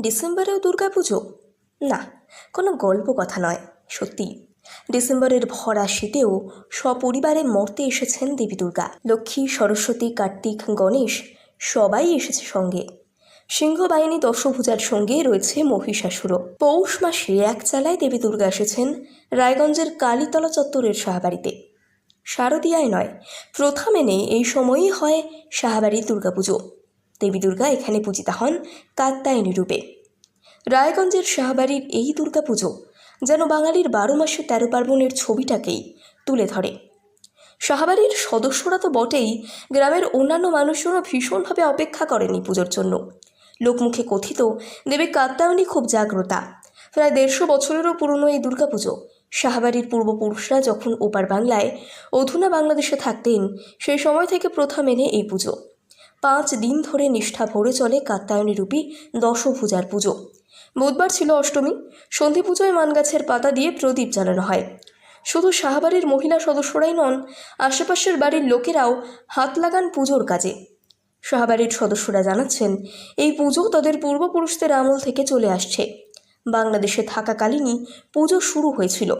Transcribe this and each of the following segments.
ডিসেম্বরেও দুর্গাপুজো না, কোনো গল্প কথা নয়, সত্যি। ডিসেম্বরের ভরা শীতেও সপরিবারে মর্তে এসেছেন দেবী দুর্গা। লক্ষ্মী, সরস্বতী, কার্তিক, গণেশ, সবাই এসেছে সঙ্গে। সিংহবাহিনী দশভূজার সঙ্গে রয়েছে মহিষাসুরও। পৌষ মাসে এক চালায় দেবী দুর্গা এসেছেন রায়গঞ্জের কালীতলা চত্বরের সাহাবাড়িতে শারদীয়ায় নয় প্রথা মেনে এই সময়ই হয় সাহাবাড়ির দুর্গাপুজো। দেবী দুর্গা এখানে পূজিতা হন কাত্তায়নী রূপে। রায়গঞ্জের শাহবাড়ির এই দুর্গাপুজো যেন বাঙালির বারো মাসে তেরো পার্বণের ছবিটাকেই তুলে ধরে। শাহবাড়ির সদস্যরা তো বটেই গ্রামের অন্যান্য মানুষজনও ভীষণভাবে অপেক্ষা করেন এই পুজোর জন্য। লোকমুখে কথিত দেবী কাত্তায়নী খুব জাগ্রতা। প্রায় দেড়শো বছরেরও পুরনো এই দুর্গাপুজো। শাহবাড়ির পূর্বপুরুষরা যখন ওপার বাংলায় অধুনা বাংলাদেশে থাকতেন, সেই সময় থেকে প্রথা মেনে এই পুজো। পাঁচ দিন ধরে নিষ্ঠা ভরে চলে কাত্তায়নী রূপী দশভূজার পুজো। বুধবার ছিল অষ্টমী। সন্ধি পুজোয় মানগাছের পাতা দিয়ে প্রদীপ জ্বালানো হয়। শুধু শাহবাড়ির মহিলা সদস্যরাই নন, আশেপাশের বাড়ির লোকেরাও হাত লাগান পুজোর কাজে। শাহবাড়ির সদস্যরা জানাচ্ছেন, এই পুজো তাদের পূর্বপুরুষদের আমল থেকে চলে আসছে। বাংলাদেশে থাকাকালীনই পুজো শুরু হয়েছিল।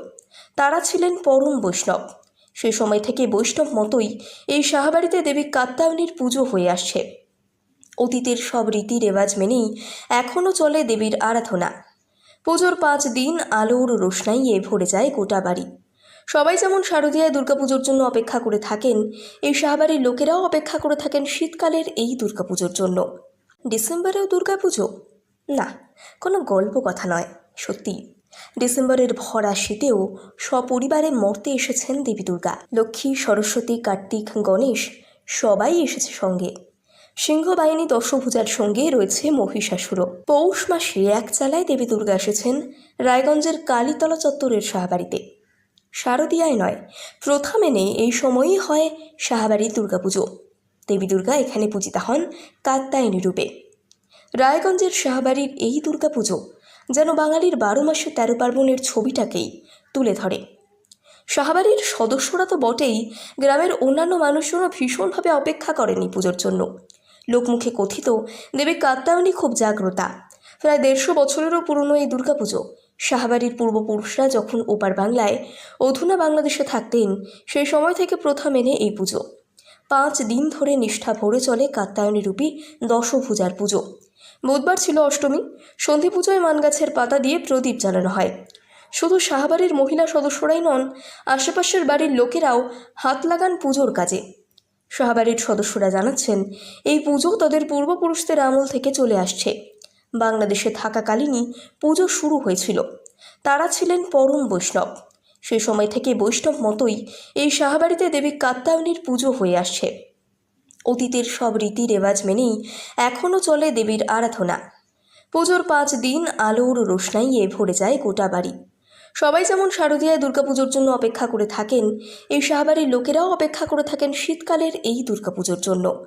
তারা ছিলেন পরম বৈষ্ণব। সেই সময় থেকে বৈষ্ণব মতোই এই সাহাবাড়িতে দেবী কাত্তায়নীর পুজো হয়ে আসছে। অতীতের সব রীতি রেওয়াজ মেনেই এখনও চলে দেবীর আরাধনা। পুজোর পাঁচ দিন আলোর রোশনাইয়ে ভরে যায় গোটা বাড়ি। সবাই যেমন শারদীয়ায় দুর্গাপুজোর জন্য অপেক্ষা করে থাকেন, এই শাহবাড়ির লোকেরাও অপেক্ষা করে থাকেন শীতকালের এই দুর্গাপুজোর জন্য। ডিসেম্বরেও দুর্গাপুজো? না, কোনো গল্প কথা নয় সত্যি ডিসেম্বরের ভরা শীতেও সপরিবারে মর্তে এসেছেন দেবী দুর্গা। লক্ষ্মী, সরস্বতী, কার্তিক, গণেশ সবাই এসেছে সঙ্গে। সিংহবাহিনী দশভূজার সঙ্গে রয়েছে মহিষাসুরও। পৌষ মাসে এক চালায় দেবী দুর্গা এসেছেন রায়গঞ্জের কালীতলা চত্বরের সাহাবাড়িতে শারদীয়ায় নয় প্রথা মেনে এই সময়ই হয় সাহাবাড়ির দুর্গাপুজো। দেবী দুর্গা এখানে পূজিতা হন কাত্তায়নী রূপে। রায়গঞ্জের শাহবাড়ির এই দুর্গাপুজো যেন বাঙালির বারো মাসে তেরো পার্বণের ছবিটাকেই তুলে ধরে। শাহবাড়ির সদস্যরা তো বটেই গ্রামের অন্যান্য মানুষজনও ভীষণভাবে অপেক্ষা করেনি পুজোর জন্য। লোকমুখে কথিত দেবী কাত্তায়নী খুব জাগ্রতা। প্রায় দেড়শো বছরেরও পুরনো এই দুর্গাপুজো। শাহবাড়ির পূর্বপুরুষরা যখন ওপার বাংলায় অধুনা বাংলাদেশে থাকতেন, সেই সময় থেকে প্রথা মেনে এই পুজো। পাঁচ দিন ধরে নিষ্ঠা ভরে চলে কাত্তায়নী রূপী দশভূজার পুজো। বুধবার ছিল অষ্টমী। সন্ধি পুজোয় মানগাছের পাতা দিয়ে প্রদীপ জ্বালানো হয়। শুধু শাহবাড়ির মহিলা সদস্যরাই নন, আশেপাশের বাড়ির লোকেরাও হাত লাগান পুজোর কাজে। শাহবাড়ির সদস্যরা জানাচ্ছেন, এই পুজো তাদের পূর্বপুরুষদের আমল থেকে চলে আসছে। বাংলাদেশে থাকাকালীনই পুজো শুরু হয়েছিল। তারা ছিলেন পরম বৈষ্ণব। সেই সময় থেকে বৈষ্ণব মতোই এই শাহবাড়িতে দেবী কাত্তায়নীর পুজো হয়ে আসছে। অতীতের সব রীতি রেওয়াজ মেনেই এখনও চলে দেবীর আরাধনা। পুজোর পাঁচ দিন আলোর রোশনাইয়ে ভরে যায় গোটা বাড়ি। সবাই যেমন শারদীয়ায় দুর্গাপুজোর জন্য অপেক্ষা করে থাকেন, এই শাহবাড়ির লোকেরাও অপেক্ষা করে থাকেন শীতকালের এই দুর্গাপুজোর জন্য।